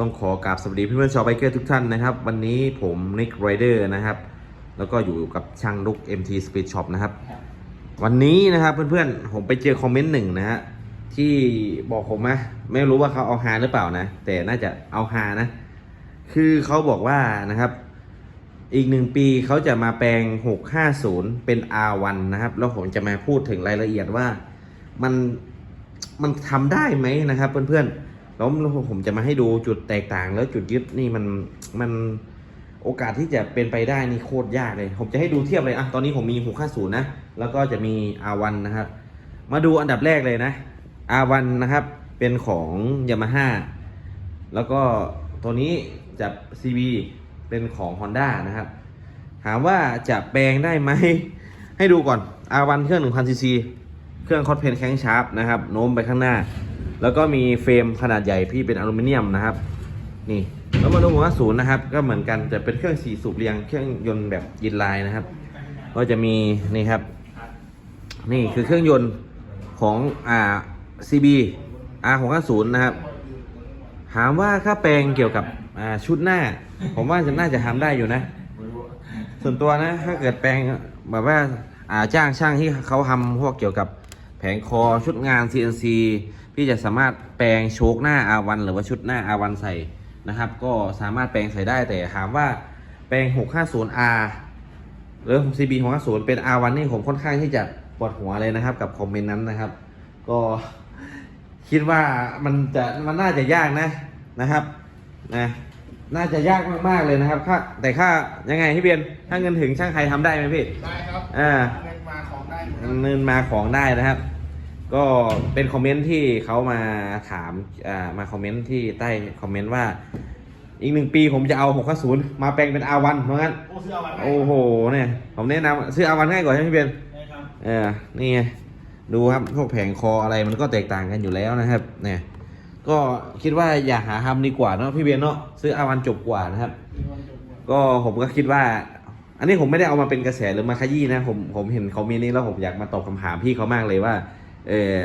ต้องขอกราบสวัสดีเพื่อนๆชาวไบเกอร์ทุกท่านนะครับ วันนี้ผมนิกไรเดอร์นะครับ แล้วก็อยู่กับช่างลุก MT Speed Shop นะครับ วันนี้นะครับเพื่อนๆผมไปเจอคอมเมนต์หนึ่งนะฮะที่บอกผมนะไม่รู้ว่าเขาเอาฮาหรือเปล่านะ แต่น่าจะเอาฮานะ คือเขาบอกว่านะครับอีกหนึ่งปีเขาจะมาแปลง 650 เป็น R1 นะครับ แล้วผมจะมาพูดถึงรายละเอียดว่ามันมันทำได้ไหมนะครับเพื่อนๆ แล้วผมจะมาให้ดูจุดแตกต่างแล้วจุดยึดนี่มันมันโอกาสที่จะเป็นไปได้นี่โคตรยากเลย ผมจะให้ดูเทียบเลยอะตอนนี้ผมมี650นะ แล้วก็จะมี R1 นะครับ มาดูอันดับแรกเลยนะ R1 นะครับ เป็นของ Yamaha แล้วก็ตัวนี้จะ CB เป็นของ Honda นะครับ ถามว่าจะแปลงได้ไหม ให้ดูก่อน R1 เครื่อง 1000 cc เครื่องคอ t เพนแข้งชาร์ปนะครับ โน้มไปข้างหน้า แล้วก็มีเฟรมขนาดใหญ่พี่เป็นอลูมิเนียมนะครับ นี่แล้วมาดูหัวศูนย์นะครับ ก็เหมือนกันแต่เป็นเครื่องสี่สูบเรียงเครื่องยนต์แบบยินไลน์นะครับ ก็จะมีนี่ครับ นี่คือเครื่องยนต์ของอ่า CB R650 นะครับ ถามว่าค่าแปลงเกี่ยวกับอ่าชุดหน้า ผมว่าจะน่าจะทำได้อยู่นะ ส่วนตัวนะ ถ้าเกิดแปลงแบบว่าอ่าจ้างช่างที่เขาทำพวกเกี่ยวกับ แผงคอชุดงาน CNC พี่จะสามารถแปลงโชคหน้า R1 หรือว่าชุดหน้า R1 ใส่นะครับ ก็สามารถแปลงใส่ได้แต่ถามว่าแปลง 650R หรือ CB 650 เป็น R1 นี่ผมค่อนข้างที่จะปวดหัวเลยนะครับ กับคอมเมนต์นั้นนะครับ ก็คิดว่ามันจะมันน่าจะยากนะนะครับนะน่าจะยากมากๆเลยนะครับค่าแต่ค่ายังไงพี่เบียนถ้าเงินถึงช่างใครทำได้ไหมพี่ได้ครับอ่า เงินมาของได้อยู่ครับเงินมาของได้นะครับ ก็เป็นคอมเมนต์ที่เขามาถามอ่ามาคอมเมนต์ที่ใต้คอมเมนต์ว่า อีกหนึ่งปีผมจะเอา650มาแปลงเป็น R1 เพราะงั้นโอ้เสื้อวันโอ้โหเนี่ย ผมแนะนำซื้อ R1 ง่ายกว่าใช่ไหมพี่เบียนได้ครับเออนี่ไงดูครับพวกแผงคออะไรมันก็แตกต่างกันอยู่แล้วนะครับ เนี่ย ก็คิดว่าอย่าหาทำดีกว่าเนาะพี่เบียนเนาะซื้ออาวันจบกว่านะครับ ก็ผมก็คิดว่า อันนี้ผมไม่ได้เอามาเป็นกระแสหรือมาขยี้นะ ผมผมเห็นเขามีนี้แล้วผมอยากมาตอบคำถามพี่เขามากเลยว่า เออ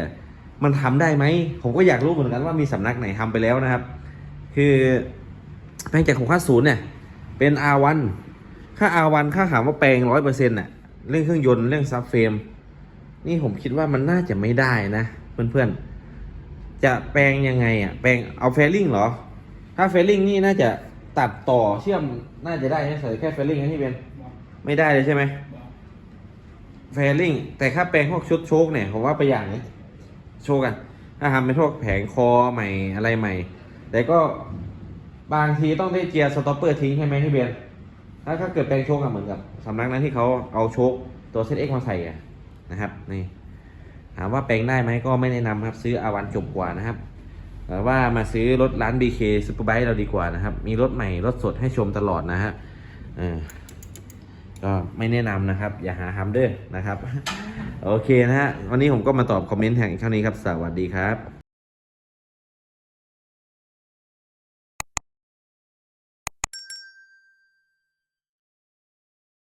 มันทำได้ไหม ผมก็อยากรู้เหมือนกันว่ามีสำนักไหนทำไปแล้วนะครับ คือแปลงจากของค่าศูนย์เนี่ย เป็น R1 ค่า R1 ค่าถามว่าแปลงร้อยเปอร์เซ็นต์น่ะเรื่องเครื่องยนต์เรื่องซับเฟรมนี่ผมคิดว่ามันน่าจะไม่ได้นะ เพื่อนๆ จะแปลงยังไงอะแปลงเอาเฟลลิ่งเหรอ ถ้าเฟลลิ่งนี่น่าจะตัดต่อเชื่อมน่าจะได้ใช่ใส่แค่เฟลลิ่งนะที่เป็น ไม่ได้เลยใช่ไหมเฟลลิ่งแต่ถ้าแปลงพวกชุดโชคเนี่ยผมว่าไปอย่างนี้โชคกันถ้าทำเป็นพวกแผงคอใหม่อะไรใหม่ แต่ก็บางทีต้องได้เจียร์สต็อปเปอร์ทิ้งใช่ไหมพี่เบนถ้าถ้าเกิดแปลงโชคอะเหมือนกับสำนักนั้นที่เขาเอาโชคตัวเซตเอ็กมาใส่อะนะครับนี่ถามว่าแปลงได้ไหมก็ไม่แนะนำครับซื้ออาวันจบกว่านะครับแต่ว่ามาซื้อรถร้าน BK Superbike เราดีกว่านะครับ มีรถใหม่รถสดให้ชมตลอดนะฮะเออ ก็ไม่แนะนำนะครับ อย่าหาทำเด้อนะครับ โอเคนะฮะวันนี้ผมก็มาตอบคอมเมนต์แห่งเท่านี้ครับ สวัสดีครับ